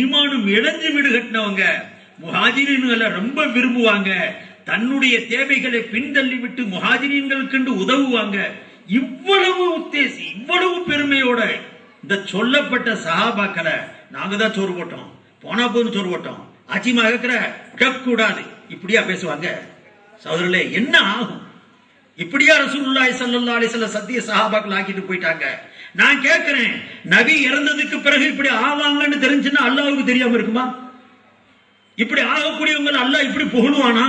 ஈமானும் இழந்து வீடு கட்டினவங்க முஹாஜிரீன்களை ரொம்ப விரும்புவாங்க. தன்னுடைய தேவைகளை பின்தள்ளி விட்டு உதவுவாங்க. இவ்வளவு உத்தேசி இவ்வளவு பெருமையோட இந்த சொல்லப்பட்ட சஹாபாக்களை நாங்க தான் சோறு போட்டோம். போனா போதும் சோறு போட்டோம். ஆச்சிமா இருக்கிற கூடாது இப்படியா பேசுவாங்க? சகோதரர்களே என்ன ஆகும்? இப்படியா ரசூலுல்லாஹி சல்லா அலிசல்ல சத்திய சஹாபாக்கள் ஆக்கிட்டு போயிட்டாங்க. நான் கேட்கிறேன் நபி இறந்ததுக்கு பிறகு இப்படி ஆவாங்கன்னு தெரிஞ்சுன்னா அல்லாவுக்கு தெரியாம இருக்குமா? இப்படி ஆகக்கூடியவங்க அல்லாஹ் இப்படி புகழுவானா?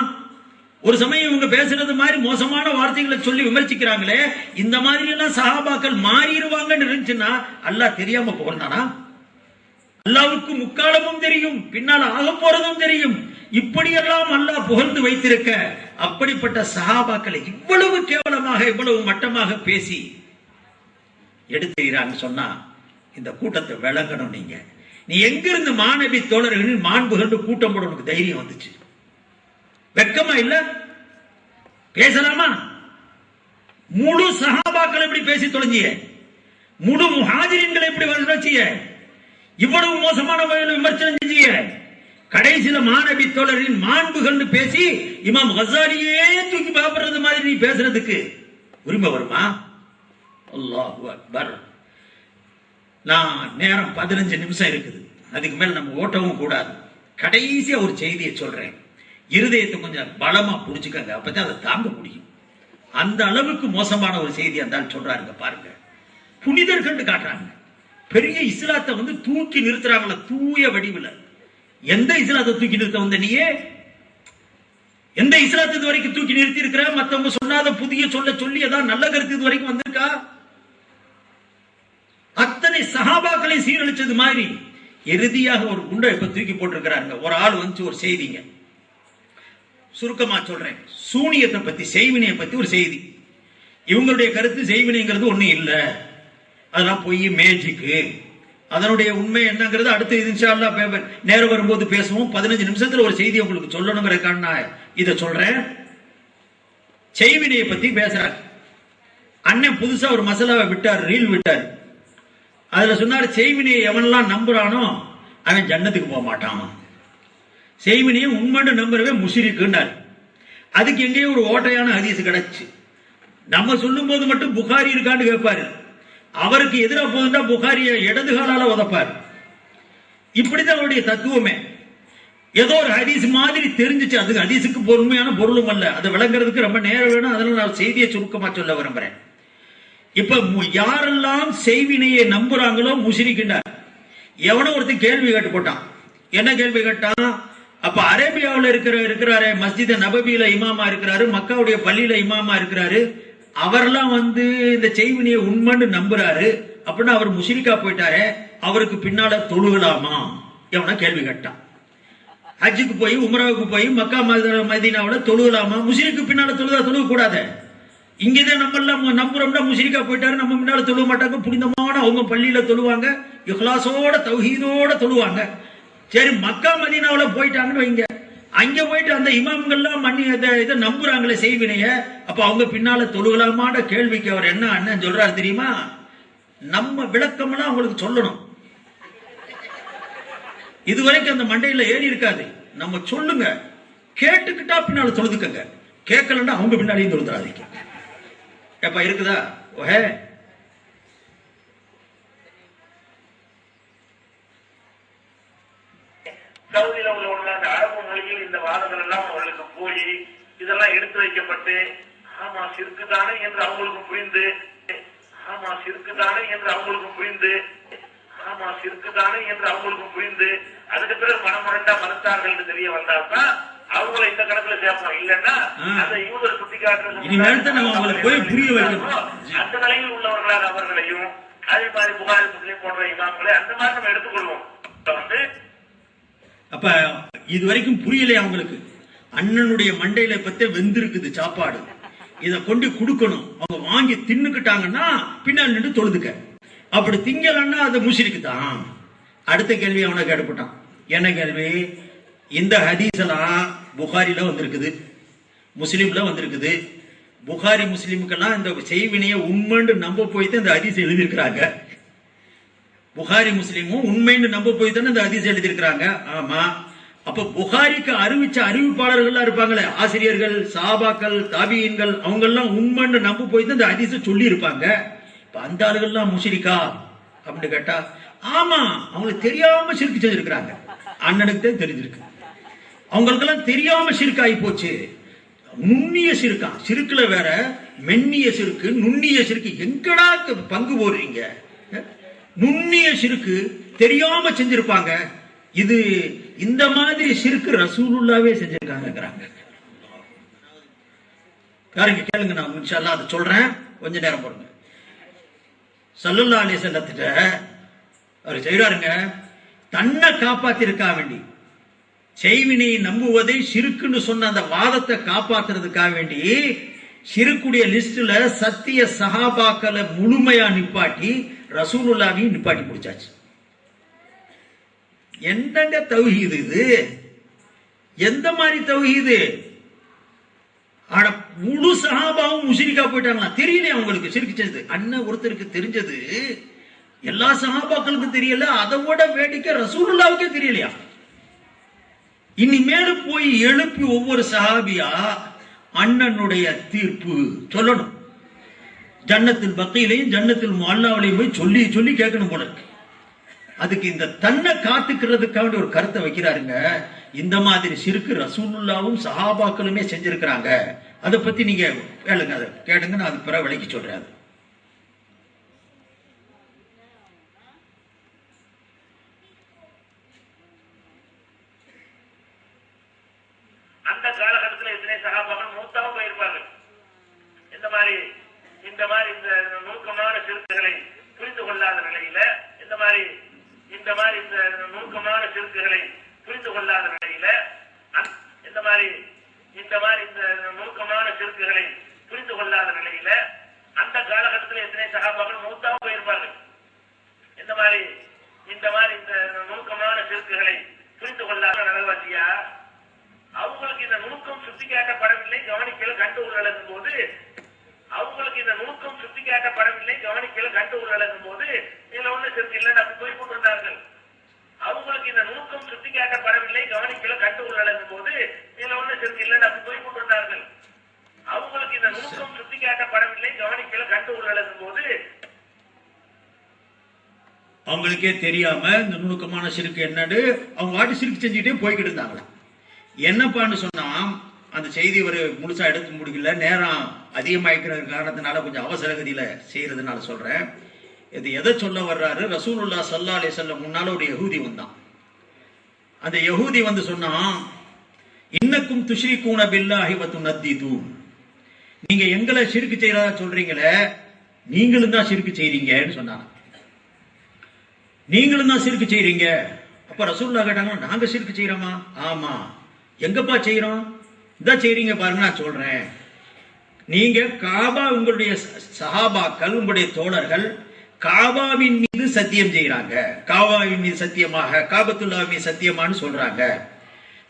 ஒரு சமயம் இவங்க பேசுறது மாதிரி மோசமான வார்த்தைகளை சொல்லி விமர்சிக்கிறாங்களே இந்த மாதிரி எல்லாம் சஹாபாக்கள் மாறிடுவாங்கன்னு இருந்துச்சுன்னா அல்லாஹ் தெரியாம புகழ்ந்தானா? அல்லாவுக்கு முக்காலமும் தெரியும் பின்னால் ஆக போறதும் தெரியும். இப்படியெல்லாம் அல்லாஹ் புகழ்ந்து வைத்திருக்க அப்படிப்பட்ட சஹாபாக்களை இவ்வளவு கேவலமாக இவ்வளவு மட்டமாக பேசி எடுத்துகிறான்னு சொன்னா இந்த கூட்டத்தை விளங்கணும் நீங்க. நீ எங்கிருந்து மாணவி தோழர்களின் மாண்புகள் கூட்டம் போட உனக்கு தைரியம் வந்துச்சு. வெக்கமா இல்ல? பேசலாமா? முழு சகாபாக்களை எப்படி பேசி தொலைஞ்சிய? முழு முஹாஜிரின்களை எப்படி வளர்ச்சிய? இவ்வளவு மோசமான வகையில் விமர்சனம் செஞ்சிய? கடைசியில மாணவி தோழரின் மாண்புகள்னு பேசி இமாம் ஹசாரியே தூக்கி பாப்படுறது மாதிரி நீ பேசுறதுக்கு உரிமை வருமா? அல்லாஹு அக்பர். நான் நேரம் பதினஞ்சு நிமிஷம் இருக்குது. அதுக்கு மேல நம்ம ஓட்டவும் கூடாது. கடைசியா ஒரு செய்தியை சொல்றேன். இருதயத்தை கொஞ்சம் பலமா புடிச்சுக்கங்க. அப்பதான் அதை தாங்க முடியும். அந்த அளவுக்கு மோசமான ஒரு செய்தி அந்த சொல்றாருங்க பாருங்க. புனிதர்கள் காட்டுறாங்க. பெரிய இஸ்லாத்தை வந்து தூக்கி நிறுத்துறாங்கள தூய வடிவில். எந்த இஸ்லாத்தை தூக்கி நிறுத்த வந்த நீயே? எந்த இஸ்லாத்து வரைக்கும் தூக்கி நிறுத்தி இருக்கிற மத்தவங்க சொன்னாத புதிய சொல்ல சொல்லி ஏதாவது நல்ல கருத்து இது வரைக்கும் வந்திருக்கா? அத்தனை சகாபாக்களை சீரழிச்சது மாதிரி இறுதியாக ஒரு குண்டை இப்ப தூக்கி போட்டிருக்கிறாங்க ஒரு ஆள் வந்து ஒரு செய்திங்க. சுருக்கமா சொல்றேன். சூனியத்தை பத்தி செய்வினையை பத்தி ஒரு செய்தி. இவங்களுடைய கருத்து செய்வினைங்கிறது ஒன்றும் இல்லை. அதெல்லாம் பொய் மேஜிக்கு அதனுடைய உண்மை என்னங்கிறது அடுத்து இன்ஷால்லா பேப்பர். நேரம் வரும்போது பேசுவோம். பதினஞ்சு நிமிஷத்துல ஒரு செய்தி உங்களுக்கு சொல்லணுங்கிறக்கான நான் இதை சொல்றேன். செய்வினையை பத்தி பேசுறாரு. அண்ணன் புதுசா ஒரு மசாலாவை விட்டார் ரீல் விட்டார். அதுல சொன்னார் செய்வினியை எவன்லாம் நம்புறானோ அவன் ஜன்னத்துக்கு போக மாட்டான். செய்வினியை உண்மைன்னு நம்புறவே முஷிரிக்குன்னாரு. அதுக்கு எங்கேயோ ஒரு ஓட்டையான ஹதீஸ் கிடைச்சு. நம்ம சொல்லும் போது மட்டும் புகாரி இருக்கான்னு கேட்பாரு அவருக்கு எதிராக போகுதுன்னா புகாரிய இடது காலால உதப்பாரு. இப்படிதான் அவருடைய தத்துவமே. ஏதோ ஒரு ஹதீஸ் மாதிரி தெரிஞ்சிச்சு. அது ஹதீஸுக்கு பொறுமையான பொருளும் அல்ல. அதை விளங்குறதுக்கு ரொம்ப நேரம் வேணும். அதனால நான் செய்தியை சுருக்கமா சொல்ல விரும்புறேன். இப்ப மு- யாரெல்லாம் செய்வினையை நம்புறாங்களோ முஷிரிக்கின்றார் எவனோ ஒருத்தன் கேள்வி கேட்டு போட்டான். என்ன கேள்வி கேட்டான் அப்ப அரேபியாவில் இருக்கிற இருக்கிறாரு மஸ்ஜித நபபியில இமாமா இருக்கிறாரு மக்காவுடைய பள்ளியில இமாமா இருக்கிறாரு. அவரெல்லாம் வந்து இந்த செய்வினையை உண்மைன்னு நம்புறாரு. அப்படின்னா அவர் முஷிரிக்கா போயிட்டாரு அவருக்கு பின்னால தொழுகலாமா? எவனா கேள்வி கேட்டான். ஹஜ்ஜுக்கு போய் உமராவுக்கு போய் மக்கா மத- தொழுகலாமா? முஷிரிக்கு பின்னால தொழுதா தொழுக கூடாது இங்கேதான் நம்ம எல்லாம் நம்புறோம்னா முஷிரிக்கா போயிட்டாரு நம்ம முன்னால தொழுவ மாட்டாங்க புனிதமான அவங்க பள்ளியில தொழுவாங்க இஹ்லாசோட தௌஹீதோட தொழுவாங்க. சரி மக்கா மதீனாவில் போயிட்டாங்கன்னு வைங்க. அங்க போயிட்டு அந்த இமாம்கள்லாம் மண்ணி இதை இதை நம்புறாங்களே செய்வினைய. அப்ப அவங்க பின்னால தொழுகலாமான கேள்விக்கு அவர் என்ன அண்ணன் சொல்றாரு தெரியுமா? நம்ம விளக்கம்லாம் அவங்களுக்கு சொல்லணும். இதுவரைக்கும் அந்த மண்டையில ஏறி இருக்காது. நம்ம சொல்லுங்க. கேட்டுக்கிட்டா பின்னால தொழுதுக்கங்க. கேட்கலன்னா அவங்க பின்னாடியும் தொழுதுறாதீங்க. ஏப்பா இருக்குதா? ஓஹே சவுதியில உள்ள உள்ள அந்த அரபு மொழியில் இந்த வாதங்கள் எல்லாம் அவர்களுக்கு போய் இதெல்லாம் எடுத்து வைக்கப்பட்டு ஆமா சிறுக்குதானே என்று அவங்களுக்கு புரிந்து ஆமா சிறுக்குதானே என்று அவங்களுக்கு புரிந்து ஆமா சிறுக்குதானே என்று அவங்களுக்கு புரிந்து அதுக்கு பிறகு மனமுரண்டா மறுத்தார்கள் என்று தெரிய வந்தால்தான் அவங்கள இந்த கணக்குல சேர்ப்போம். இல்லைன்னா. அந்த யூதர் சுட்டி காட்டுறது போய் புரிய வைக்கணும். அந்த நிலையில் அவர்களையும் அதே மாதிரி புகாரி முஸ்லீம் போன்ற இமாம்களை அந்த மாதிரி நம்ம எடுத்துக்கொள்வோம். வந்து அப்ப இது வரைக்கும் புரியலையா அவங்களுக்கு. அண்ணனுடைய மண்டையில பத்தே வெந்திருக்குது சாப்பாடு. இத கொண்டு கொடுக்கணும். அவங்க வாங்கி தின்னுக்கிட்டாங்கன்னா பின்னால் நின்று தொழுதுக்க. அப்படி திங்கலன்னா அது முஷிரிக்கு தான் அடுத்த கேள்வி அவனை கேட்டுப்பட்டான். என்ன கேள்வி? இந்த ஹதீஸெல்லாம் புகாரில வந்திருக்குது முஸ்லீம்ல வந்திருக்குது. புகாரி முஸ்லீமுக்கெல்லாம் இந்த செய்வினையை உண்மைன்னு நம்ப போய் தான் இந்த ஹதீஸ் எழுதியிருக்கிறாங்க. புகாரி முஸ்லீமும் உண்மைன்னு நம்ப போய் தானே இந்த ஹதீஸ் எழுதியிருக்கிறாங்க. ஆமா. அப்ப புகாரிக்கு அறிவிச்ச அறிவிப்பாளர்கள்லாம் இருப்பாங்களே ஆசிரியர்கள் சாபாக்கள் தாபியன்கள் அவங்க எல்லாம் உண்மைன்னு நம்ப போய் தான் இந்த ஹதீஸ் சொல்லி இருப்பாங்க இப்ப அந்த ஆளுகள்லாம் முஷிரிக்கா அப்படின்னு கேட்டா ஆமா அவங்களுக்கு தெரியாம சிரிக்கு செஞ்சிருக்கிறாங்க. அண்ணனுக்கு தான் தெரிஞ்சிருக்கு. அவங்களுக்கெல்லாம் தெரியாம சிறுக்காகி போச்சு. நுண்ணிய சிறுக்கா. சிறுக்குல வேற மென்னிய சிறுக்கு நுண்ணிய சிறுக்கு. எங்கடா பங்கு போடுறீங்க? நுண்ணிய சிறுக்கு தெரியாம செஞ்சிருப்பாங்க. இது இந்த மாதிரி சிறுக்கு ரசூலுல்லாவே செஞ்சிருக்காங்கிறாங்க காரங்க கேளுங்க நான் இன்ஷால்லா அதை சொல்றேன். கொஞ்ச நேரம் பாருங்க சல்லுல்லா அலி செல்லத்திட்ட அவர் செய்யறாருங்க தன்னை காப்பாத்திருக்கா வேண்டி. செய்வினை நம்புவதை சிறுக்குன்னு சொன்ன அந்த வாதத்தை காப்பாத்துறதுக்காக வேண்டி சிறுக்குடைய லிஸ்ட்ல சத்திய சஹாபாக்களை முழுமையா நிப்பாட்டி ரசூலுல்லாவையும் நிப்பாட்டி முடிச்சாச்சு என்னங்க தௌஹீது இது? எந்த மாதிரி தௌஹீது? ஆனா முழு சஹாபாவும் முஷிரிக்கா போயிட்டாங்களா? தெரியல அவங்களுக்கு சிரிக்கிச்சது அண்ணன் ஒருத்தருக்கு தெரிஞ்சது எல்லா சஹாபாக்களுக்கும் தெரியல அதை விட வேடிக்கை ரசூலுல்லாவுக்கே தெரியலையா? இனிமேல் போய் எழுப்பி ஒவ்வொரு சஹாபியா அண்ணனுடைய தீர்ப்பு சொல்லணும். ஜன்னத்தில் பக்தியிலையும் ஜன்னத்தில் மல்லாவிலையும் போய் சொல்லி சொல்லி கேட்கணும் போல அதுக்கு இந்த தன்னை காத்துக்கிறதுக்காக ஒரு கருத்தை வைக்கிறாருங்க. இந்த மாதிரி சிறுக்கு ரசூலுல்லாவும் சஹாபாக்களுமே செஞ்சிருக்கிறாங்க. அதை பத்தி நீங்க கேளுங்க அதை கேளுங்க நான் அது பிற விலைக்கு சொல்றேன் அது. அந்த காலகட்டத்தில் எத்தனை சகாபாக்கள் மூத்தாக போயிருப்பார்கள் இந்த மாதிரி இந்த மாதிரி இந்த நுணுக்கமான சிறுக்குகளை புரிந்து கொள்ளாத நிலையில இந்த மாதிரி இந்த மாதிரி இந்த நுணுக்கமான சிறுக்குகளை புரிந்து கொள்ளாத நிலையில அந்த- இந்த மாதிரி இந்த மாதிரி இந்த நுணுக்கமான சிறுக்குகளை புரிந்து கொள்ளாத நிலையில அந்த காலகட்டத்தில் எத்தனை சகாபாக்கள் மூத்தாக போயிருப்பார்கள் இந்த மாதிரி இந்த மாதிரி இந்த நுணுக்கமான புரிந்து கொள்ளாத நகர்வாசியா அவங்களுக்கு இந்த நுணுக்கம் சுத்தி காட்டப்படவில்லை கவனிக்கல கண்டு உருளகும் போது. அவங்களுக்கு இந்த நுணுக்கம் சுத்தி காட்டப்படவில்லை கவனிக்கல கண்டு உருளகும் போது. இதுல ஒண்ணு சிறுக்கு இல்லைன்னு நம்ம போய் கொண்டிருந்தார்கள் அவங்களுக்கு இந்த நுணுக்கம் சுத்தி காட்டப்படவில்லை கவனிக்கல கண்டு உருளகும் போது. இதுல ஒண்ணு சிறுக்கு இல்லைன்னு நம்ம போய் கொண்டிருந்தார்கள் அவங்களுக்கு இந்த நுணுக்கம் சுத்தி காட்டப்படவில்லை கவனிக்கல கண்டு உருளகும் போது. அவங்களுக்கே தெரியாம இந்த நுணுக்கமான சிறுக்கு என்னன்னு அவங்க வாட்டி சிறுக்கு செஞ்சுக்கிட்டே போய்கிட்டு இருந்தாங்களா? என்னப்பான்னு சொன்னா அந்த செய்தி ஒரு முழுசா எடுத்து முடிக்கல. நேரம் அதிகமாயிக்கிற காரணத்தினால கொஞ்சம் அவசர கதியில செய்யறதுனால சொல்றேன். இது எதை சொல்ல வர்றாரு? ரசூலுல்லா சல்லா அலி சொல்ல முன்னால ஒரு யகூதி வந்தான். அந்த யகூதி வந்து சொன்னான் இன்னக்கும் துஷ்ரிகூன பில்லாஹி வத்து நத்திது நீங்க எங்களை சிறுக்கு செய்யறதா சொல்றீங்களே நீங்களும் தான் சிறுக்கு செய்றீங்கன்னு சொன்னாங்க. நீங்களும் தான் சிறுக்கு செய்கிறீங்க அப்ப ரசூல்லா கேட்டாங்க நாங்க சிறுக்கு செய்யறோமா ஆமா. எங்கப்பா செய்யறோம் இதான் செய்கிறீங்க பாருங்க நான் சொல்றேன். நீங்க காபா உங்களுடைய சஹாபாக்கள் உங்களுடைய தோழர்கள் காபாவின் மீது சத்தியம் செய்யறாங்க காபாவின் மீது சத்தியமாக காபத்துல்லா மீது சத்தியமான்னு சொல்றாங்க.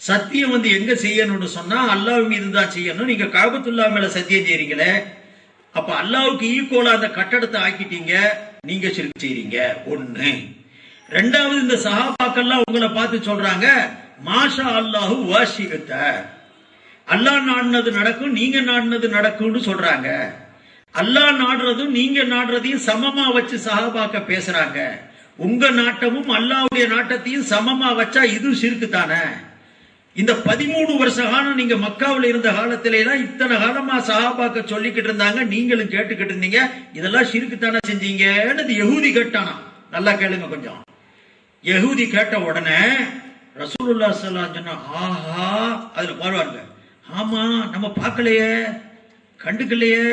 சத்தியம் வந்து எங்க செய்யணும்னு சொன்னா அல்லாஹ் மீது தான் செய்யணும். நீங்க காபத்துல்லா மேல சத்தியம் செய்றீங்களே அப்ப அல்லாவுக்கு ஈக்குவலா அந்த கட்டடத்தை ஆக்கிட்டீங்க நீங்க சிறுக்கு செய்றீங்க. ஒண்ணு. ரெண்டாவது இந்த சஹாபாக்கள்லாம் உங்களை பார்த்து சொல்றாங்க மாஷா அல்லாஹு வாஷிகத்த அல்லாஹ் நாடினது நடக்கும் நீங்க நாடினது நடக்கும்னு சொல்றாங்க. அல்லாஹ் நாடுறதும் நீங்க நாடுறதையும் சமமா வச்சு சஹாபாக்க பேசுறாங்க. உங்க நாட்டமும் அல்லாவுடைய நாட்டத்தையும் சமமா வச்சா இது சிறுக்கு தானே? இந்த பதிமூணு வருஷ காலம் நீங்க மக்காவில் இருந்த காலத்திலாம் இத்தனை காலமா சஹாபாக்க சொல்லிக்கிட்டு இருந்தாங்க நீங்களும் கேட்டுக்கிட்டு இருந்தீங்க இதெல்லாம் சிறுக்கு தானே செஞ்சீங்கன்னு யகுதி கேட்டானா நல்லா கேளுங்க கொஞ்சம். யகுதி கேட்ட உடனே ரசூலுல்லா ஸல்லல்லாஹு சொன்னா ஆஹா அதுல பாருவாருங்க. ஆமா நம்ம பார்க்கலையே கண்டுக்கலையே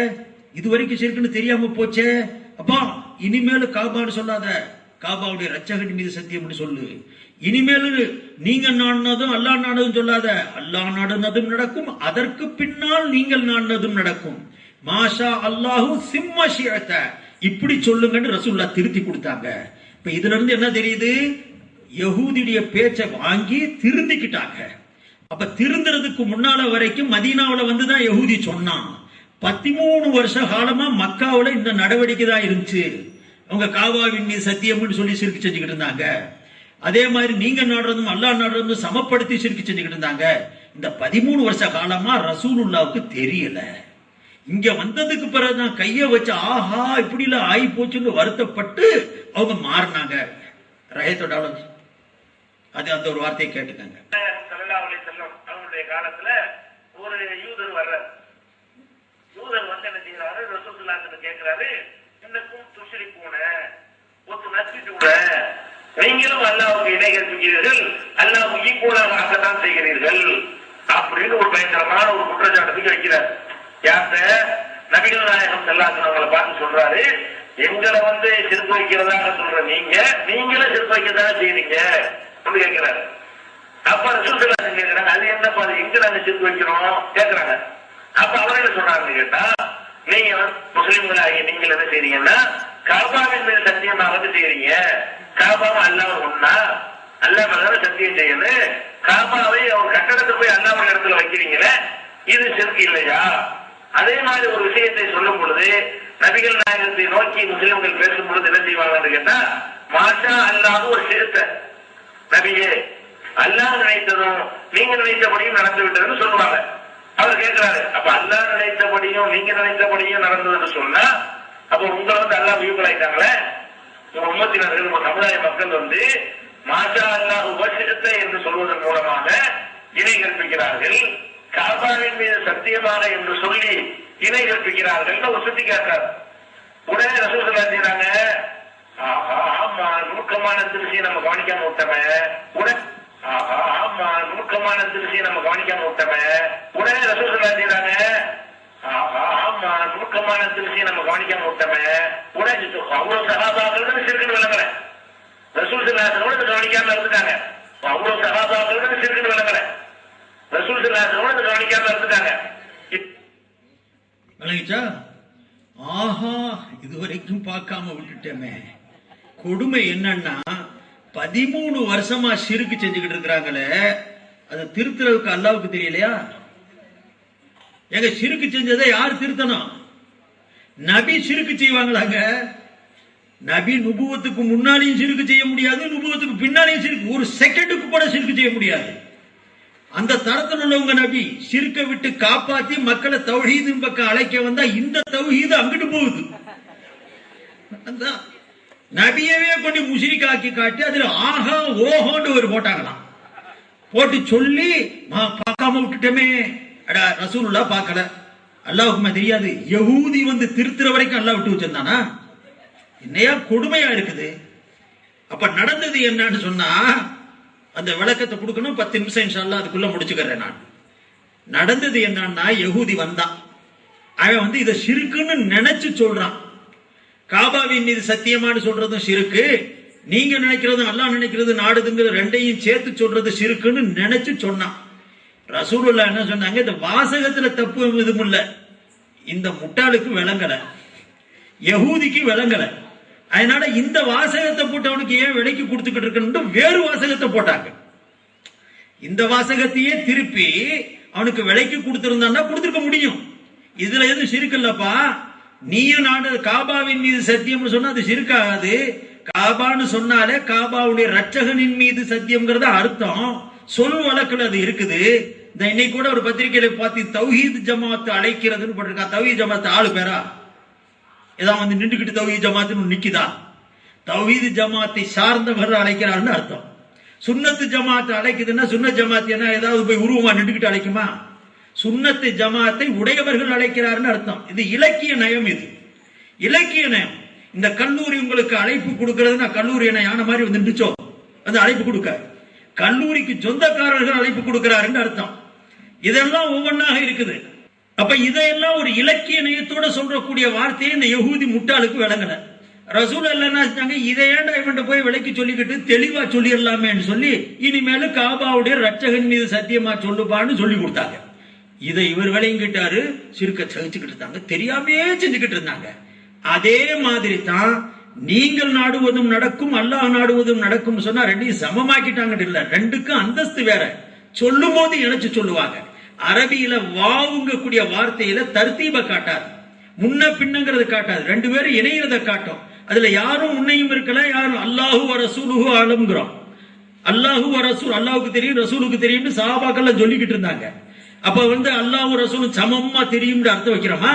இது வரைக்கும் சிறுக்குன்னு தெரியாம போச்சே. அப்பா இனிமேல் காபான்னு சொல்லாத. காபாவுடைய ரச்சகன் மீது சத்தியம்னு சொல்லு. இனிமேல் நீங்க நாடினதும் அல்லாஹ் நாடதும் சொல்லாத. அல்லாஹ் நாடுனதும் நடக்கும் அதற்கு பின்னால் நீங்கள் நாடினதும் நடக்கும். மாஷா அல்லாஹு சிம்ம ஷியத்த இப்படி சொல்லுங்கன்னு ரசூல்லா திருத்தி கொடுத்தாங்க. இப்ப இதுல இருந்து என்ன தெரியுது? யகூதியுடைய பேச்சை வாங்கி திருந்திக்கிட்டாங்க அப்ப திருந்துறதுக்கு முன்னால வரைக்கும் மதீனாவில வந்துதான் யகூதி சொன்னான். பதிமூணு வருஷ காலமா மக்காவில இந்த நடவடிக்கை தான் இருந்துச்சு. அவங்க காவாவின் மீது சத்தியம்னு சொல்லி சிரிக்கு செஞ்சுக்கிட்டு இருந்தாங்க. அதே மாதிரி நீங்க நாடுறதும் அல்லாஹ் நாடுறதும் சமப்படுத்தி சிரிக்கு செஞ்சுக்கிட்டு இருந்தாங்க. இந்த பதிமூணு வருஷ காலமா ரசூலுல்லாவுக்கு தெரியல. இங்க வந்ததுக்கு பிறகுதான் கைய வச்சு ஆஹா இப்படி எல்லாம் ஆகி போச்சுன்னு வருத்தப்பட்டு அவங்க மாறினாங்க. ரயத்தோட அவ்வளவு. அது அந்த ஒரு வார்த்தையை கேட்டுக்கங்க. சல்லல்லாஹு காலத்துல ஒரு யூதர் வர்ற யூதர் வந்து என்ன செய்யறாரு ரசூலுல்லாஹ் கிட்ட கேக்குறாரு இன்னக்கும் துஷரி போன ஒத்து நச்சிட்டு கூட நீங்களும் அல்லாவுக்கு இணைகள் செய்கிறீர்கள் அல்லாவுக்கு ஈக்குவலாக ஆகத்தான் செய்கிறீர்கள் அப்படின்னு ஒரு பயங்கரமான ஒரு குற்றச்சாட்டுக்கு வைக்கிறார். யார்கிட்ட நபிகள் நாயகம் செல்லாசன் அவங்களை பார்த்து சொல்றாரு. எங்களை வந்து சிறுப்பு வைக்கிறதாக சொல்ற நீங்க நீங்களும் சிறுப்பு வைக்கிறதா செய்யறீங்க அப்படின்னு கேட்கிறாரு. அப்ப ரசூலுல்லாஹ் கேட்கிறாங்க அது என்னப்பா பாரு எங்க நாங்க சிறுப்பு வைக்கிறோம் கேட்கிறாங்க. அப்ப அவர் என்ன சொல்றாருன்னு கேட்டா நீங்க வந்து முஸ்லிம்களாகிய நீங்கள் என்ன செய்றீங்கன்னா காபாவின் நான் வந்து செய்றீங்க. காபாவும் அல்லாஹ் ஒன்னா அல்லாஹ் மேல சத்தியம் செய்யணும் காபாவை அவர் கட்டடத்தை போய் அல்லாஹ் இடத்துல வைக்கிறீங்களே இது சிறுக்கு இல்லையா? அதே மாதிரி ஒரு விஷயத்தை சொல்லும் பொழுது நபிகள் நாயகத்தை நோக்கி முஸ்லிம்கள் பேசும் பொழுது என்ன செய்வாங்கன்னு கேட்டா மாஷா அல்லாத ஒரு சிறுத்தை. நபியே அல்லாஹ் நினைத்ததும் நீங்க நினைத்தபடியும் நடந்து விட்டதுன்னு சொல்லுவாங்க. அவர் கேட்கிறாரு அப்ப அல்லாஹ் நினைத்தபடியும் நீங்க நினைத்தபடியும் நடந்ததுன்னு சொன்னா அப்ப உங்களை வந்து அல்லாஹ் வியூக்கலாயிட்டாங்களே உங்க உம்மத்தினர்கள் உங்க சமுதாய மக்கள் வந்து மாஷா அல்லாஹ் உபசிரத்தை என்று சொல்வதன் மூலமாக இணை கற்பிக்கிறார்கள். காபாவின் மீது சத்தியமான என்று சொல்லி இணை கற்பிக்கிறார்கள் ஒரு சுத்தி காட்டுறார். உடனே ரசூல் செய்யறாங்க ஆஹா ஆமா நுணுக்கமான திருச்சியை நம்ம கவனிக்காம விட்டோமே. உடனே ஆஹா ஆமா நுணுக்கமான திருச்சியை நம்ம கவனிக்காம விட்டோமே. உடனே ரசூல் செய்யறாங்க ஆஹா ஆமா நுணுக்கமான திருச்சியை நம்ம கவனிக்காம விட்டோமே. உடனே அவ்வளவு சகாபாக்கள் சிறுக்குன்னு விளங்குறேன். ரசூல் சிலாசனோட இதை கவனிக்காம இருந்துட்டாங்க. அவ்வளவு சகாபாக்கள் சிறுக்குன்னு விளங்குறேன். ரசூல் சிலாசனோட கவனிக்காம இருந்துட்டாங்க. விளங்கிச்சா ஆஹா இதுவரைக்கும் பார்க்காம விட்டுட்டேமே. கொடுமை என்னன்னா பதிமூணு வருஷமா சிறுக்கு செஞ்சுக்கிட்டு இருக்கிறாங்களே அதை திருத்துறதுக்கு அல்லாவுக்கு தெரியலையா? எங்க சிறுக்கு செஞ்சதை யார் திருத்தணும்? நபி சிறுக்கு செய்வாங்களாங்க? நபி நுபுவத்துக்கு முன்னாலையும் சிறுக்கு செய்ய முடியாது நுபுவத்துக்கு பின்னாலையும் சிறுக்கு ஒரு செகண்டுக்கு கூட சிறுக்கு செய்ய முடியாது. அந்த தரத்தில் உள்ளவங்க நபி சிறுக்க விட்டு காப்பாத்தி மக்களை தௌஹீது பக்கம் அழைக்க வந்தா இந்த தௌஹீது அங்கிட்டு போகுது. நபியவே கொண்டு காக்கி காட்டி அதுல ஆஹா ஓஹோன்னு ஒரு போட்டாங்களாம். போட்டு சொல்லி பார்க்காம விட்டுட்டோமே. அடா ரசூலுல்லா பார்க்கல. அல்லாஹுக்குமே தெரியாது. யகூதி வந்து திருத்துற வரைக்கும் அல்லாஹ் விட்டு வச்சிருந்தானா? என்னையா கொடுமையா இருக்குது. அப்ப நடந்தது என்னன்னு சொன்னா அந்த விளக்கத்தை கொடுக்கணும். பத்து நிமிஷம் இன்ஷால்லா அதுக்குள்ள முடிச்சுக்கிறேன் நான். நடந்தது என்னன்னா யகூதி வந்தான் அவன் வந்து இதை சிறுக்குன்னு நினைச்சு சொல்றான். காபாவின் மீது சத்தியமானு சொல்றதும் சிறுக்கு நீங்க நினைக்கிறதும் அல்லாஹ் நினைக்கிறது நாடுதுங்கிற ரெண்டையும் சேர்த்து சொல்றது சிறுக்குன்னு நினைச்சு சொன்னான். ரசூலுல்லா என்ன சொன்னாங்க இந்த வாசகத்துல தப்பு எதுவும் இல்லை. இந்த முட்டாளுக்கு விளங்கலை. யகூதிக்கு விளங்கலை. அதனால இந்த வாசகத்தை போட்டவனுக்கு ஏன் விலைக்கு கொடுத்துக்கிட்டு இருக்கணும் வேறு வாசகத்தை போட்டாங்க. இந்த வாசகத்தையே திருப்பி அவனுக்கு விலைக்கு கொடுத்திருந்தான்னா கொடுத்துருக்க முடியும். இதுல எதுவும் சிறுக்கல்லப்பா நீயும் நான் காபாவின் மீது சத்தியம்னு சொன்னா அது சிறுக்காகாது காபான்னு சொன்னாலே காபாவுடைய ரட்சகனின் மீது சத்தியம்ங்கிறத அர்த்தம். சொல் வழக்கில் அது இருக்குது. இந்த இன்னைக்கு கூட ஒரு பத்திரிகையில பார்த்து தௌஹீத் ஜமாத் அழைக்கிறதுன்னு போட்டிருக்கா. தௌஹீத் ஜமாத்து ஆளு பேரா? ஏதாவது வந்து நின்றுக்கிட்டு தௌஹீத் ஜமாத்துன்னு நிக்குதா? தௌஹீத் ஜமாத்தை சார்ந்தவர் அழைக்கிறார்னு அர்த்தம். சுன்னத்து ஜமாத்தை அழைக்குதுன்னா சுன்ன ஜமாத் என்ன ஏதாவது போய் உருவமா நின்றுக்கிட்டு அழைக்குமா? சுன்னத்து ஜமாத்தை உடையவர்கள் அழைக்கிறார்னு அர்த்தம். இது இலக்கிய நயம் இது. இலக்கிய நயம். இந்த கல்லூரி உங்களுக்கு அழைப்பு கொடுக்கறதுன்னா கல்லூரி என்ன யானை மாதிரி வந்து நின்றுச்சோ? அது அழைப்பு கொடுக்க கல்லூரிக்கு சொந்தக்காரர்கள் அழைப்பு கொடுக்கிறாருன்னு அர்த்தம். இதெல்லாம் ஒவ்வொன்றாக இருக்குது. அப்ப இதையெல்லாம் ஒரு இலக்கிய நயத்தோட சொல்றக்கூடிய வார்த்தையை இந்த யகூதி முட்டாளுக்கு விளங்கல ரசூல் என்ன செஞ்சாங்க? இதை ஏன்டா இவன்ட்ட போய் விலைக்கு சொல்லிக்கிட்டு தெளிவா சொல்லிடலாமேன்னு சொல்லி இனிமேலும் காபாவுடைய ரட்சகன் மீது சத்தியமா சொல்லுப்பான்னு சொல்லி கொடுத்தாங்க. இதை இவர் விளையங்கிட்டாரு சிறுக்க சகிச்சுக்கிட்டு இருந்தாங்க தெரியாமே செஞ்சுக்கிட்டு இருந்தாங்க. அதே மாதிரி தான் நீங்கள் நாடுவதும் நடக்கும் அல்லாஹ் நாடுவதும் நடக்கும் சொன்னா ரெண்டையும் சமமாக்கிட்டாங்க இல்ல ரெண்டுக்கும் அந்தஸ்து வேற. சொல்லும் போது இணைச்சு சொல்லுவாங்க. அரபியில வாவுங்கக்கூடிய வார்த்தையில தர்த்தீப காட்டாது. முன்ன பின்னங்கிறது காட்டாது. ரெண்டு பேரும் இணையிறத காட்டும். அதுல யாரும் உன்னையும் இருக்கல யாரும் அல்லாஹு வ ரசூலுஹு ஆலம்ங்கிறோம். அல்லாஹு வ ரசூல் தெரியும் ரசூலுக்கு தெரியும்னு சஹாபாக்கள்லாம் சொல்லிக்கிட்டு இருந்தாங்க. அப்ப வந்து அல்லாஹ் ரசூலும் சமமா தெரியும்னு அர்த்தம் வைக்கிறோமா.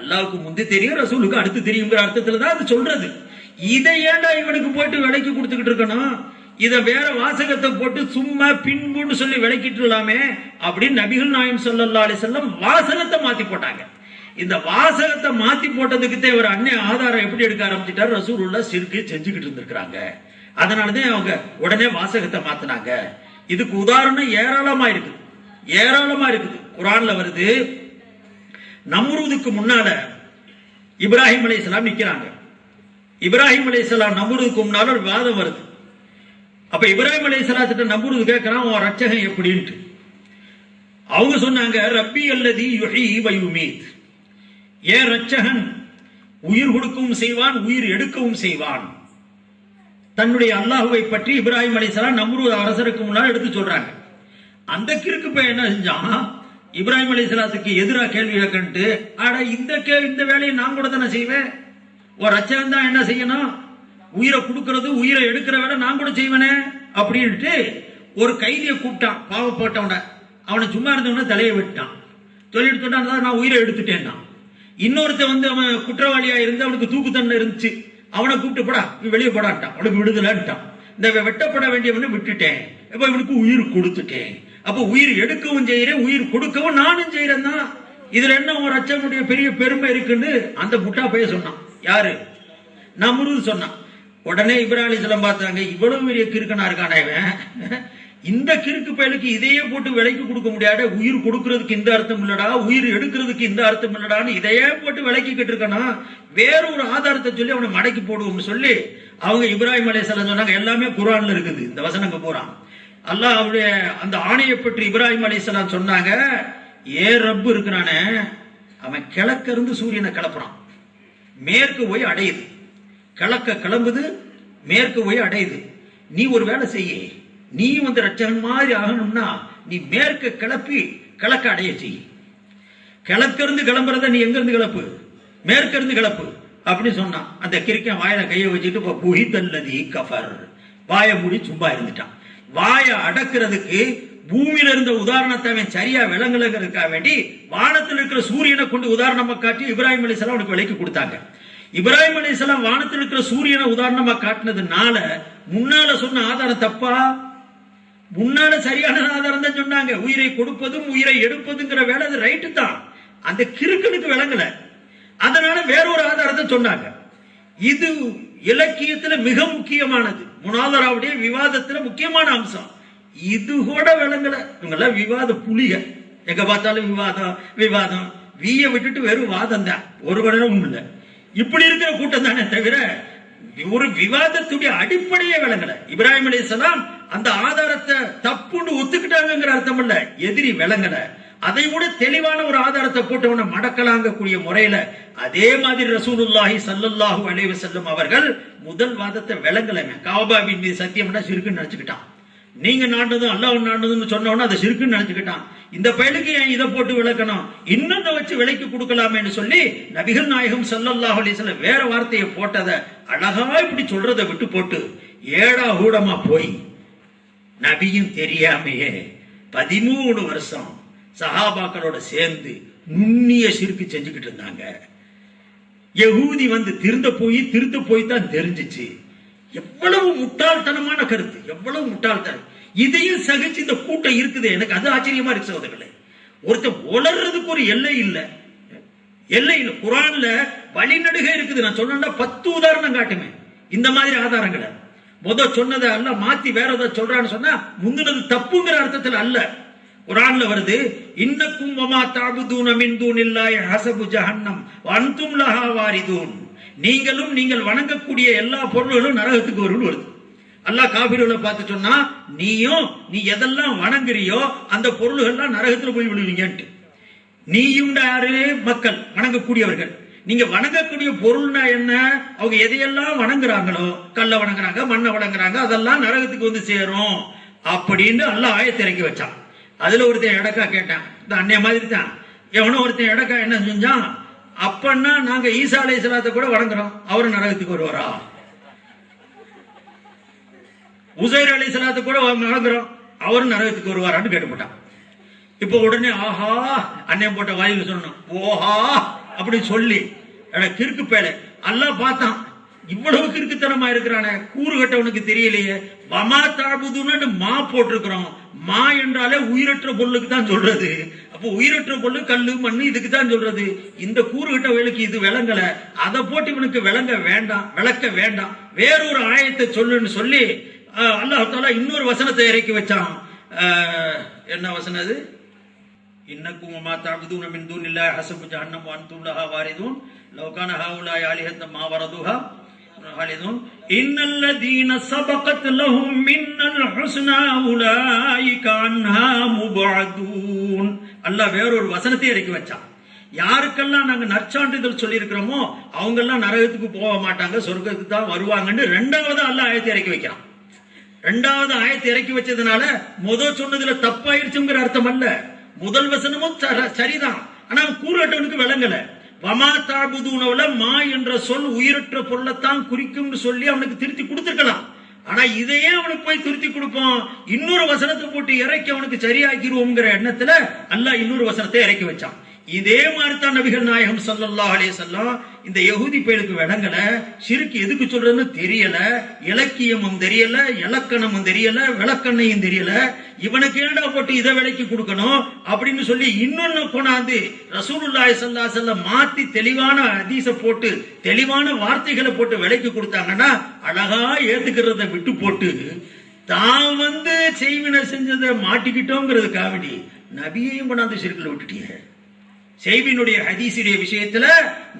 அல்லாவுக்கு முந்தி தெரியும் ரசூலுக்கு அடுத்து தெரியுங்கிற அர்த்தத்துல தான் அது சொல்றது. இதை ஏன்டா இவனுக்கு போயிட்டு விலைக்கு கொடுத்துக்கிட்டு இருக்கணும்? இத வேற வாசகத்தை போட்டு சும்மா பின்புன்னு சொல்லி விளக்கிட்டு இல்லாமே அப்படின்னு நபிகள் நாயம் ஸல்லல்லாஹு அலைஹி செல்லம் வாசகத்தை மாத்தி போட்டாங்க. இந்த வாசகத்தை மாத்தி போட்டதுக்கு இவர் அண்ணன் ஆதாரம் எப்படி எடுக்க ஆரம்பிச்சிட்டாரு? ரசூலுல்லாஹ் சிறுக்கு செஞ்சுக்கிட்டு இருந்திருக்கிறாங்க. அதனாலதான் அவங்க உடனே வாசகத்தை மாத்தினாங்க. இதுக்கு உதாரணம் ஏராளமா இருக்குது. ஏராளமா இருக்குது. குரான்ல வருது நம்ரூதுக்கு முன்னால இப்ராஹிம் அலைஹிஸ்ஸலாம் நிக்கிறாங்க. இப்ராஹிம் அலைஹிஸ்ஸலாம் நம்ரூதுக்கு முன்னால ஒரு வாதம் வருது. அப்ப இப்ராஹிம் அலை சலாத்திட்ட நம்புறது கேட்கிறான் உன் ரட்சகன் எப்படின்ட்டு. அவங்க சொன்னாங்க ரப்பி அல்லதி யுஹி வ ஏன் ரட்சகன் உயிர் கொடுக்கவும் செய்வான் உயிர் எடுக்கவும் செய்வான். தன்னுடைய அல்லாஹுவை பற்றி இப்ராஹிம் அலைஹிஸ்ஸலாம் நம்ரூத் அரசருக்கு முன்னால் எடுத்து சொல்றாங்க. அந்த கிறுக்கு பையன் என்ன செஞ்சான்? இப்ராஹிம் அலைஹிஸ்ஸலாத்துக்கு எதிராக கேள்வி கேட்கன்ட்டு அட இந்த கே இந்த வேலையை நான் கூட தானே செய்வேன்? ஒரு ரச்சகன் தான் என்ன செய்யணும்? உயிரை கொடுக்கறது உயிரை எடுக்கிற வேலை நான் கூட செய்வேனே அப்படின்ட்டு ஒரு கைதியை கூப்பிட்டான் பாவப்பட்டவன. அவனை சும்மா இருந்தவன தலையை விட்டான் சொல்லிட்டு சொன்னான் நான் உயிரை எடுத்துட்டேன்னா. இன்னொருத்தன் வந்து அவன் குற்றவாளியா இருந்து அவனுக்கு தூக்கு தண்டனை இருந்துச்சு. அவனை கூப்பிட்டு போடா நீ வெளியே போடான்ட்டான். அவனுக்கு விடுதலைன்ட்டான். இந்த வெட்டப்பட வேண்டியவனை விட்டுட்டேன். இப்ப இவனுக்கு உயிர் கொடுத்துட்டேன். அப்ப உயிர் எடுக்கவும் செய்யறேன் உயிர் கொடுக்கவும் நானும் செய்யறேன் தான். இதுல என்ன ஒரு அச்சனுடைய பெரிய பெருமை இருக்குன்னு அந்த முட்டா பைய சொன்னான். யாரு? முருகன் சொன்னான். உடனே இப்ராஹிம் செல்லம் பார்த்தாங்க இவ்வளவு பெரிய கிறுக்கனா இருக்கான இவன்? இந்த கிறுக்கு பயலுக்கு இதையே போட்டு விலைக்கு கொடுக்க முடியாத உயிர் கொடுக்கறதுக்கு இந்த அர்த்தம் இல்லடா உயிர் எடுக்கிறதுக்கு இந்த அர்த்தம் இல்லடான்னு இதையே போட்டு விலைக்கிட்டு இருக்கணும் வேற ஒரு ஆதாரத்தை சொல்லி அவனை மடக்கி போடுவோம்னு சொல்லி அவங்க இப்ராஹிம் அலைஹிஸ்ஸலாம் சொன்னாங்க எல்லாமே குரான்ல இருக்குது இந்த வசனங்க போறான் அல்லாஹ் அவருடைய அந்த ஆணையை பற்றி இப்ராஹிம் அலைஹிஸ்ஸலாம் சொன்னாங்க ஏ ரப்பு இருக்கிறானே அவன் கிழக்கிருந்து சூரியனை கிளப்புறான் மேற்கு போய் அடையுது. கிழக்க கிளம்புது மேற்கு போய் அடையுது. நீ ஒரு வேலை செய்ய. நீ வந்து ரட்சகன் மாதிரி ஆகணும்னா நீ மேற்க கிளப்பி கிழக்க அடைய செய். கிழக்கிருந்து கிளம்புறத நீ எங்கிருந்து கிளப்பு? மேற்கிருந்து கிளப்பு. அப்படின்னு சொன்னான். அந்த கிரிக்க வாயில கையை வச்சுட்டு இப்ப புகிதல்லதி கஃபர். வாயை மூடி சும்மா இருந்துட்டான். வாயை அடக்கிறதுக்கு பூமியில இருந்த உதாரணத்தை அவன் சரியா விளங்கலங்கிறதுக்காக வேண்டி வானத்தில் இருக்கிற சூரியனை கொண்டு உதாரணமா காட்டி இப்ராஹிம் அலிஸ்லாம் அவனுக்கு விலைக்கு கொடுத்தாங்க. இப்ராஹிம் அலிஸ்லாம் வானத்தில் இருக்கிற சூரியனை உதாரணமா காட்டினதுனால முன்னால சொன்ன ஆதாரம் தப்பா? முன்னால சரியான ஆதாரம் தான் சொன்னாங்க. உயிரை கொடுப்பதும் உயிரை எடுப்பதுங்கிற வேலை அது ரைட்டு தான். அந்த கிறுக்கனுக்கு விளங்கல. அதனால வேறொரு ஆதாரத்தை சொன்னாங்க. இது இலக்கியத்துல மிக முக்கியமானது. முனாதராவுடைய விவாதத்துல முக்கியமான அம்சம். இது கூட விளங்கல. இவங்கெல்லாம் விவாத புலிக. எங்க பார்த்தாலும் விவாதம் விவாதம். வீய விட்டுட்டு வெறும் வாதம் தான். ஒரு கடனும் இல்லை. இப்படி இருக்கிற கூட்டம் தானே தவிர ஒரு விவாதத்துடைய அடிப்படையே விளங்கல. இப்ராஹிம் அலைஹிஸ்ஸலாம் அந்த ஆதாரத்தை தப்புன்னு ஒத்துக்கிட்டாங்கங்கிற அர்த்தம் இல்ல எதிரி விளங்கல. அதை விட தெளிவான ஒரு ஆதாரத்தை போட்டவன மடக்கலாங்கக்கூடிய முறையில அதே மாதிரி ரசூலுல்லாஹி சல்லுல்லாஹு அலைஹி செல்லும் அவர்கள் முதல் வாதத்தை விளங்கலைங்க காபாபின் மீது சத்தியம்னா சிறுக்குன்னு நினைச்சுக்கிட்டான். நீங்க நாண்டதும் அல்லாஹ் நாண்டதுன்னு சொன்னவன அதை சிறுக்குன்னு நினைச்சுக்கிட்டான். இந்த பயலுக்கு ஏன் இதை போட்டு விளக்கணும்? இன்னொன்னு வச்சு விலைக்கு கொடுக்கலாமேன்னு சொல்லி நபிகள் நாயகம் சல்லல்லாஹ் அலைஹி வேற வார்த்தையை போட்டதை அழகா இப்படி சொல்றதை விட்டு போட்டு ஏடா ஊடமா போய் நபியும் தெரியாமையே பதிமூணு வருஷம் சஹாபாக்களோட சேர்ந்து நுண்ணிய சிறுக்கு செஞ்சுக்கிட்டு இருந்தாங்க. யகூதி வந்து திருந்த போய் திருத்த போய் தான் தெரிஞ்சிச்சு. எவ்வளவு முட்டாள்தனமான கருத்து எவ்வளவு முட்டாள்தனம். இதையும் சகிச்சு இந்த கூட்டம் இருக்குது. எனக்கு அது ஆச்சரியமா இருக்கு சகோதரர்களே. ஒருத்தன் உளர்றதுக்கு ஒரு எல்லை இல்லை. எல்லை இல்லை. குரான்ல வழிநடுக இருக்குது. நான் சொல்லணும்னா பத்து உதாரணம் காட்டுமே. இந்த மாதிரி ஆதாரங்களை. முத சொன்னதை அல்ல மாத்தி வேற ஏதாவது சொல்றான்னு சொன்னா முந்தினது தப்புங்கிற அர்த்தத்துல அல்ல. குரான்ல வருது இன்னக்கும் வமா தாபுதூன மின் இல்லாய் ஹசபு ஜஹன்னம் அன்தும் லஹா வாரிதூன். நீங்களும் நீங்கள் வணங்கக்கூடிய எல்லா பொருள்களும் நரகத்துக்கு வரும்னு வருது. அல்லாஹ் காபிர்களை பார்த்து சொன்னா நீயும் நீ எதெல்லாம் வணங்குறியோ அந்த பொருள்கள்லாம் நரகத்துல போய் விழுவீங்கன்ட்டு. நீயும் யாரு? மக்கள் வணங்கக்கூடியவர்கள். நீங்க வணங்கக்கூடிய பொருள்னா என்ன? அவங்க எதையெல்லாம் வணங்குறாங்களோ கல்ல வணங்குறாங்க மண்ணை வணங்குறாங்க அதெல்லாம் நரகத்துக்கு வந்து சேரும் அப்படின்னு எல்லாம் ஆயத்தை இறக்கி வச்சான். அதுல ஒருத்தன் எடக்கா கேட்டான். இந்த அன்னைய மாதிரி தான் எவனோ ஒருத்தன் எடக்கா என்ன செஞ்சான்? அப்பன்னா நாங்க ஈசா சலாத்தை கூட வணங்குறோம். அவரும் நரகத்துக்கு வருவாரா? உசைர் அலைஹிஸ்ஸலாத்தை கூட வணங்குறோம். அவரும் நரகத்துக்கு வருவாரான்னு கேட்டுப்பட்டான். இப்போ உடனே ஆஹா அண்ணன் போட்ட வாயில் சொல்லணும். ஓஹா அப்படின்னு சொல்லி எட கிறுக்கு பேலை. அல்லாஹ் பார்த்தான். இவ்வளவு கிறுக்குத்தனமா இருக்கிறானே. கூறு கட்டவனுக்கு தெரியலையே. வமா தாபுதுன்னு மா போட்டிருக்கிறோம். மா என்றாலே உயிரற்ற பொருளுக்கு தான் சொல்றது. அப்போ உயிரற்ற பொருள் கல்லு மண்ணு இதுக்கு தான் சொல்றது. இந்த கூறுகிட்ட வேலுக்கு இது விளங்கல. அதை போட்டு இவனுக்கு விளங்க வேண்டாம் விளக்க வேண்டாம். வேறொரு ஆயத்தை சொல்லுன்னு சொல்லி அல்லாஹ் இன்னொரு வசனத்தை இறக்கி வச்சான். என்ன வசனம் அது? இன்னக்கும் அம்மா தாக்குதூன் மின் தூன் இல்லா ஹசபு ஜஹன்னம் வான் தூலஹா வாரிதூன். லௌகான ஹாவுலா யாலிஹத் மா வரதுஹா. ஹாலிதூன். இன்னல்லதீன சபகத் லஹும் மின்னல் ஹுஸ்னா உலாயிக கான்ஹா முபஅதூன் அல்லாஹ் வேறொரு வசனத்தை இறக்கி வச்சான் யாருக்கெல்லாம் நாங்க நற்சான்றிதழ் சொல்லியிருக்கிறோமோ அவங்க எல்லாம் நரகத்துக்கு போக மாட்டாங்க சொர்க்கத்துக்கு தான் வருவாங்கன்னு ரெண்டாவது அல்ல ஆயத்தை இறக்கி வைக்கிறான். ரெண்டாவது ஆயத்தை இறக்கி வச்சதுனால முத சொன்னதுல தப்பாயிருச்சுங்கிற அர்த்தம் அல்ல. முதல் வசனமும் சரிதான். ஆனா கூறட்டவனுக்கு விளங்கல. வமா தாபுதூனவுல மா என்ற சொல் உயிரற்ற பொருளைத்தான் குறிக்கும்னு சொல்லி அவனுக்கு திருத்தி கொடுத்துருக்கலாம். ஆனா இதையே அவனுக்கு போய் திருத்தி கொடுப்போம். இன்னொரு வசனத்தை போட்டு இறக்கி அவனுக்கு சரியாக்கிடுவோங்கிற எண்ணத்துல அல்லாஹ் இன்னொரு வசனத்தை இறக்கி வச்சான். இதே மாதிரி தான் நபிகள் நாயகம் ஸல்லல்லாஹு அலே வஸல்லம் இந்த யகுதி பயலுக்கு விளங்கல சிறுக்கு எதுக்கு சொல்றதுன்னு தெரியல. இலக்கியமும் தெரியல இலக்கணமும் தெரியல விளக்கண்ணையும் தெரியல. இவனுக்கு என்னடா போட்டு இதை விலைக்கு கொடுக்கணும் அப்படின்னு சொல்லி இன்னொன்னு கொண்டாந்து ரசூலுல்லாய் சல்லா செல்ல மாத்தி தெளிவான அதீச போட்டு தெளிவான வார்த்தைகளை போட்டு விலைக்கு கொடுத்தாங்கன்னா அழகா ஏத்துக்கிறத விட்டு போட்டு தான் வந்து செய்வினை செஞ்சதை மாட்டிக்கிட்டோங்கிறது காமெடி நபியையும் கொண்டாந்து சிறுக்கில் விட்டுட்டீங்க செய்வினுடைய ஹதீஸுடைய விஷயத்துல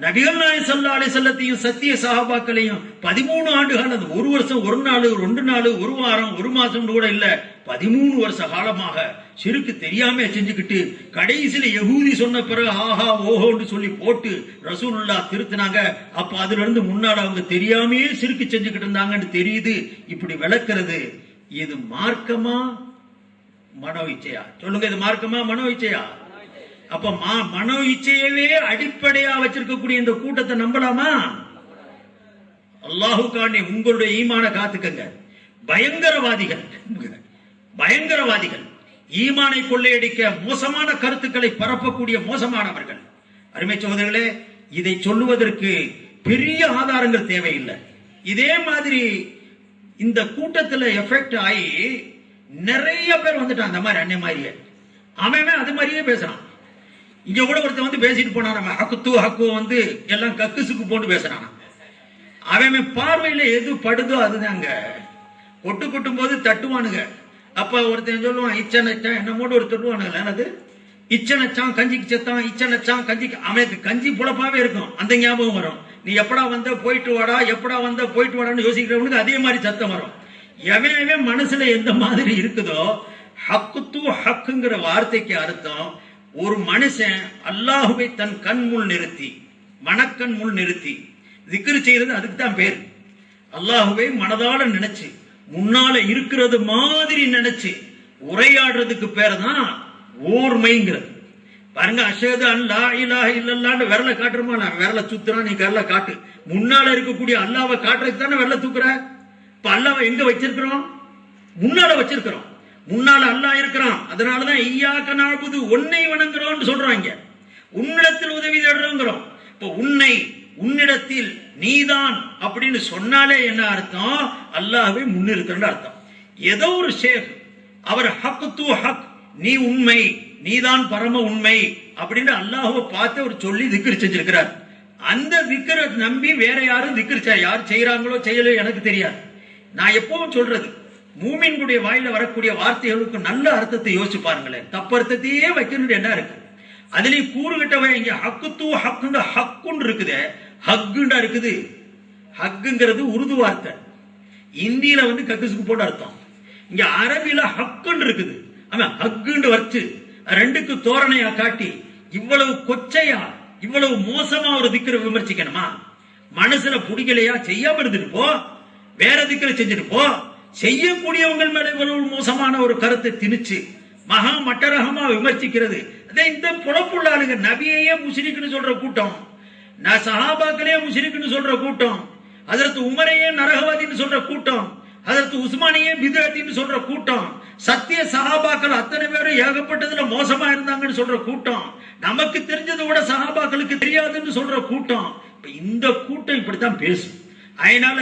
நபிகள் நாயன் சல்லா அலி வஸல்லத்தையும் சத்திய சகாபாக்களையும் பதிமூணு ஆண்டுகள் அது ஒரு வருஷம் ஒரு நாள் ரெண்டு நாள் ஒரு வாரம் ஒரு மாசம் கூட இல்ல பதிமூணு வருஷ காலமாக சிறுக்கு தெரியாம செஞ்சுக்கிட்டு கடைசியில யகூதி சொன்ன பிறகு ஆஹா ஓஹோன்னு சொல்லி போட்டு ரசூலுல்லா திருத்தினாங்க. அப்ப அதுல இருந்து முன்னால அவங்க தெரியாமையே சிறுக்கு செஞ்சுக்கிட்டு இருந்தாங்கன்னு தெரியுது. இப்படி விளக்குறது இது மார்க்கமா? மனோ இச்சையா சொல்லுங்க இது மார்க்கமா மனோ இச்சையா அப்ப மா- மனோ இச்சையவே அடிப்படையா வச்சிருக்கக்கூடிய இந்த கூட்டத்தை நம்பலாமா? அல்லாஹு உங்களுடைய ஈமான காத்துக்கங்க. பயங்கரவாதிகள். பயங்கரவாதிகள். ஈமானை கொள்ளையடிக்க மோசமான கருத்துக்களை பரப்பக்கூடிய மோசமானவர்கள். அருமை சகோதரர்களே இதை சொல்லுவதற்கு பெரிய ஆதாரங்கள் தேவையில்லை. இதே மாதிரி இந்த கூட்டத்துல எஃபெக்ட் ஆகி நிறைய பேர் வந்துட்டான். அந்த மாதிரி அன்னை மாதிரியே. அவன் அவன் அது மாதிரியே பேசுறான். இங்க கூட ஒருத்தன் வந்து பேசிட்டு போனா நம்ம ஹக்கு ஹக்கு வந்து எல்லாம் கக்குசுக்கு போட்டு பேசுறான். அவன் பார்வையில எது படுதோ அதுதாங்க. கொட்டு கொட்டும் போது தட்டுவானுங்க. அப்ப ஒருத்தன் சொல்லுவான் இச்சனச்சான் என்னமோடு ஒரு தட்டுவானுங்க என்னது? இச்சனச்சான் கஞ்சிக்கு செத்தான் இச்சனச்சான் கஞ்சிக்கு. அவனுக்கு கஞ்சி புழப்பாவே இருக்கும். அந்த ஞாபகம் வரும். நீ எப்படா வந்த போயிட்டு வாடா எப்படா வந்த போயிட்டு வாடான்னு யோசிக்கிறவனுக்கு அதே மாதிரி சத்தம் வரும். எவன் எவன் மனசுல எந்த மாதிரி இருக்குதோ ஹக்கு தூ ஹக்குங்கிற வார்த்தைக்கு அர்த்தம் ஒரு மனுஷன் அல்லாஹுவை தன் கண் முள் நிறுத்தி மனக்கண் முள் நிறுத்தி திக்ரு செய்யறது அதுக்கு தான் பேர். அல்லாஹுவை மனதால நினைச்சு முன்னால இருக்கிறது மாதிரி நினைச்சு உரையாடுறதுக்கு பேர் தான் ஓர்மைங்கிறது. பாருங்க அஷது அல்லா இலாஹ இல்லல்லான்னு விரல காட்டுறமா? நான் விரல சுத்துறான் நீ விரல காட்டு. முன்னால இருக்கக்கூடிய அல்லாவை காட்டுறதுக்கு தானே விரல தூக்குற? இப்ப அல்லாவை எங்க வச்சிருக்கிறோம்? முன்னால வச்சிருக்கிறோம். முன்னால் அல்லாஹ் இருக்கிறான். அதனாலதான் ஐயாக்க நாபுது உன்னை வணங்குறோம்னு சொல்றாங்க. உன்னிடத்தில் உதவி தேடுறோங்கிறோம். இப்ப உன்னை உன்னிடத்தில் நீதான் அப்படின்னு சொன்னாலே என்ன அர்த்தம்? அல்லாஹ்வை முன்னிறுக்கிறன்னு அர்த்தம். ஏதோ ஒரு ஷேக் அவர் ஹக் தூ ஹக் நீ உண்மை நீதான் பரம உண்மை அப்படின்னு அல்லாஹுவை பார்த்து அவர் சொல்லி திக்ர் செஞ்சிருக்கிறார். அந்த திக்கரை நம்பி வேற யாரும் திக்ர் யார் செய்யறாங்களோ செய்யலையோ எனக்கு தெரியாது. நான் எப்பவும் சொல்றது மூமின்களுடைய வாயில வரக்கூடிய வார்த்தைகளுக்கு நல்ல அர்த்தத்தை யோசிச்சு பாருங்களேன். தப்பு அர்த்தத்தையே வைக்கணும் என்ன இருக்கு? அதுலயும் கூறுகிட்டவன் இங்க ஹக்கு தூ ஹக்குண்டு ஹக்குன்னு இருக்குது. ஹக்குண்டா இருக்குது. ஹக்குங்கிறது உருது வார்த்தை. இந்தியில வந்து கக்குசுக்கு போட்டு அர்த்தம். இங்க அரபில ஹக்குன்னு இருக்குது. ஆமா ஹக்குன்னு வச்சு ரெண்டுக்கு தோரணையா காட்டி இவ்வளவு கொச்சையா இவ்வளவு மோசமா ஒரு திக்கிற விமர்சிக்கணுமா? மனசுல பிடிக்கலையா? செய்யாம இருந்துட்டு போ. வேற திக்கிற செஞ்சுட்டு போ. செய்யக்கூடியவங்கள் மேல இவ்வளவு மோசமான ஒரு கருத்தை திணிச்சு மகா மட்டரகமா விமர்சிக்கிறது. அதே இந்த புலப்புள்ளாளுங்க நபியையே முஸ்லிக்னு சொல்ற கூட்டம் நான் சஹாபாக்களே முஷிரிக்குன்னு சொல்ற கூட்டம் அதற்கு உமரையே நரகவாதின்னு சொல்ற கூட்டம் அதற்கு உஸ்மானியே பிதத்தின்னு சொல்ற கூட்டம் சத்திய சஹாபாக்கள் அத்தனை பேரும் ஏகப்பட்டதுல மோசமா இருந்தாங்கன்னு சொல்ற கூட்டம் நமக்கு தெரிஞ்சதை விட சஹாபாக்களுக்கு தெரியாதுன்னு சொல்ற கூட்டம். இப்ப இந்த கூட்டம் இப்படித்தான் பேசும். அதனால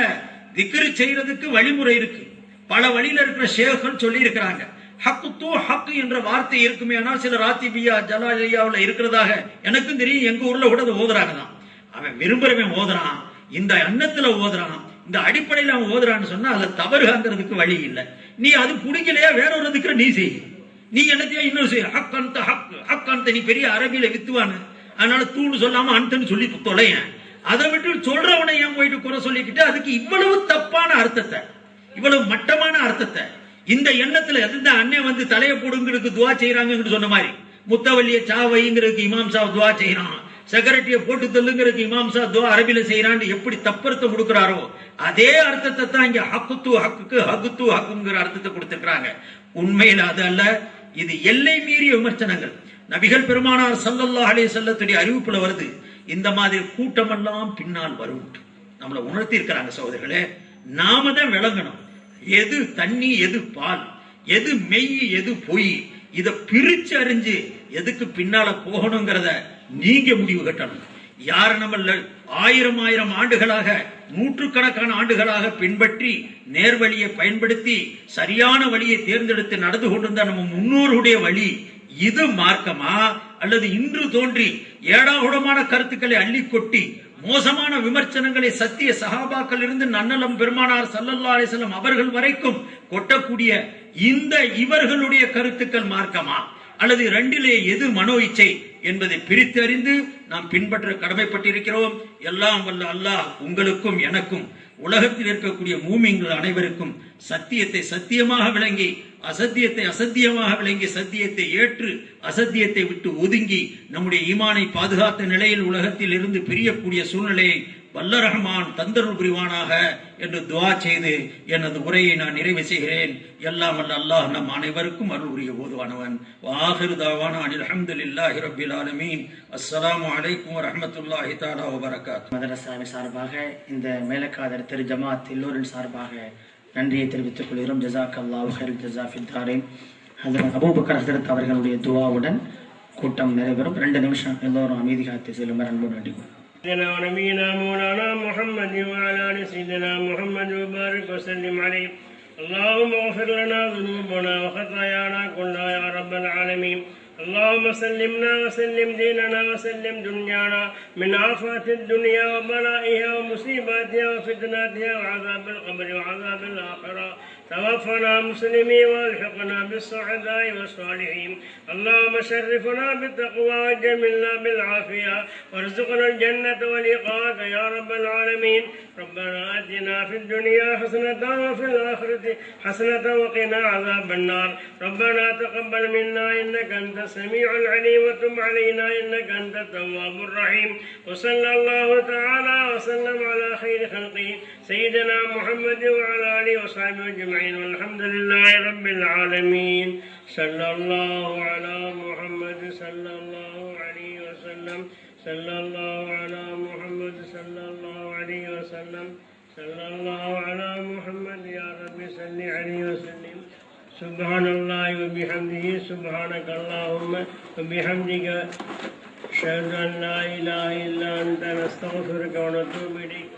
திக்ரு செய்யறதுக்கு வழிமுறை இருக்கு. பல வழியில இருக்கிற ஷேகன் சொல்லி இருக்கிறாங்க ஹக்கு தூ ஹக்கு என்ற வார்த்தை இருக்குமே ஆனால் சில ராத்திபியா ஜலாலியாவில் இருக்கிறதாக எனக்கும் தெரியும் எங்க ஊர்ல கூட அதை ஓதுறாங்க தான். அவன் விரும்புறவன் ஓதுறான் இந்த எண்ணத்துல ஓதுறான் இந்த அடிப்படையில் அவன் ஓதுறான்னு சொன்னா அதுல தவறுங்கிறதுக்கு வழி இல்லை. நீ அது பிடிக்கலையா வேற ஒரு திக்கிற நீ செய். நீ என்னத்தையா இன்னொரு செய்ய ஹக் அந்த ஹக் ஹக் அந்த நீ பெரிய அரபியில வித்துவானு அதனால தூள் சொல்லாம அந்தன்னு சொல்லி தொலையன். அதை விட்டு சொல்றவனை ஏன் போயிட்டு குறை சொல்லிக்கிட்டு அதுக்கு இவ்வளவு தப்பான அர்த்தத்தை. இவ்வளவு மட்டமான அர்த்தத்தை. இந்த எண்ணத்துல எந்த அண்ணன் வந்து தலையை போடுங்கிறதுக்கு துவா செய்யறாங்கன்னு சொன்ன மாதிரி முத்தவல்லிய சாவைங்கிறதுக்கு இமாம் சாப் துவா செய்யறான். செக்ரட்டரியை போட்டு தள்ளுங்கிறதுக்கு இமாம் சாப் துவா அரபில செய்யறான்னு எப்படி தப்பர்த்தம் கொடுக்கிறாரோ அதே அர்த்தத்தை தான் இங்க ஹக்குத்து ஹக்குக்கு ஹகுத்து ஹக்குங்கிற அர்த்தத்தை கொடுத்துருக்காங்க உண்மையில் அது அல்ல இது எல்லை மீறிய விமர்சனங்கள். நபிகள் பெருமானார் சல்லல்லா அலே செல்லத்துடைய அறிவிப்புல வருது இந்த மாதிரி கூட்டமெல்லாம் பின்னால் வரும் நம்மளை உணர்த்தி இருக்கிறாங்க சகோதரர்களே நாம தான் விளங்கணும். எது தண்ணி எது பால்? எது மெய் எது பொய்? இத பிரிச்சு அறிஞ்சு எதுக்கு பின்னால போகணுங்கிறத நீங்க முடிவு கட்டணும். யார் நம்மள ஆயிரம் ஆயிரம் ஆண்டுகளாக நூற்றுக்கணக்கான ஆண்டுகளாக பின்பற்றி நேர்வழியை பயன்படுத்தி சரியான வழியை தேர்ந்தெடுத்து நடந்து கொண்டிருந்த நம்ம முன்னோருடைய வழி இது மார்க்கமா? அல்லது இன்று தோன்றி ஏடாகுடமான கருத்துக்களை அள்ளி கொட்டி மோசமான விமர்சனங்களை சத்திய சகாபாக்கள் இருந்து நன்னலம் பெருமானார் சல்லல்லா அலிசல்லம் அவர்கள் வரைக்கும் கொட்டக்கூடிய இந்த இவர்களுடைய கருத்துக்கள் மார்க்கமா? அல்லது ரெண்டிலே எது மனோ இச்சை என்பதை பிரித்தறிந்து நாம் பின்பற்ற கடமைப்பட்டிருக்கிறோம். எல்லாம் வல்ல அல்லாஹ் உங்களுக்கும் எனக்கும் உலகத்தில் இருக்கக்கூடிய மூமிங்கள் அனைவருக்கும் சத்தியத்தை சத்தியமாக விளங்கி அசத்தியத்தை அசத்தியமாக விளங்கி சத்தியத்தை ஏற்று அசத்தியத்தை விட்டு ஒதுங்கி நம்முடைய ஈமானை பாதுகாத்த நிலையில் உலகத்தில் இருந்து பிரியக்கூடிய சூழ்நிலையை வல்ல ரஹ்மான் தந்தருள் புரிவானாக என்று துவா செய்து எனது உரையை நான் நிறைவு செய்கிறேன். எல்லாம் அல்ல அல்லாஹ் நம் அனைவருக்கும் அருள் உரிய போதுவானவன் வாஹிரு தாவான அனில் அஹமதுல்லாஹி ரபில் ஆலமீன். அஸ்லாம் வலைக்கும் வரஹ்மத்துல்லாஹி தாலா வபரகாத் மதரசாவின் சார்பாக இந்த மேலக்காதர் திரு ஜமாத் எல்லோரின் சார்பாக நன்றியை தெரிவித்துக் கொள்கிறோம் ஜசாக் அல்லாஹ் ஹைர் ஜசா ஃபித்தாரின் ஹசரத் அபூபக்கர் ஹசரத் அவர்களுடைய துவாவுடன் கூட்டம் நிறைவேறும் ரெண்டு நிமிஷம் எல்லோரும் அமைதி காத்து செல்லுமாறு அன்போடு வேண்டிக்கொள்கிறோம் سيدنا ونبينا مولانا محمد وعلى ال سيدنا محمد وبارك وسلم عليه اللهم اغفر لنا ذنوبنا وخطايانا كلها يا رب العالمين اللهم سلمنا وسلم ديننا وسلم دنيانا من آفات الدنيا وبلائها ومصيباتها وفتناتها وعذاب القبر وعذاب الآخرة. توفنا مسلمين وألحقنا بالسعداء والصالحين. اللهم شرفنا بالتقوى وجملنا بالعافية. وارزقنا الجنة والإقامة يا رب العالمين. ربنا آتنا في الدنيا حسنة وفي الآخرة حسنة وقنا عذاب النار. ربنا تقبل منا إنك أنت السميع العليم وتب علينا إنك أنت التواب الرحيم. وصلى الله تعالى وسلم على خير خلقه سيدنا محمد وعلى آله وصحبه أجمعين. والحمد لله رب العالمين. صلى الله على محمد صلى الله عليه وسلم. صلى الله على محمد صلى الله عليه وسلم. صلى الله على محمد يا رب صل عليه وسلم. سبحان الله وبحمده سبحانك اللهم وبحمدك أشهد أن لا إله إلا أنت نستغفرك ونتوب إليك.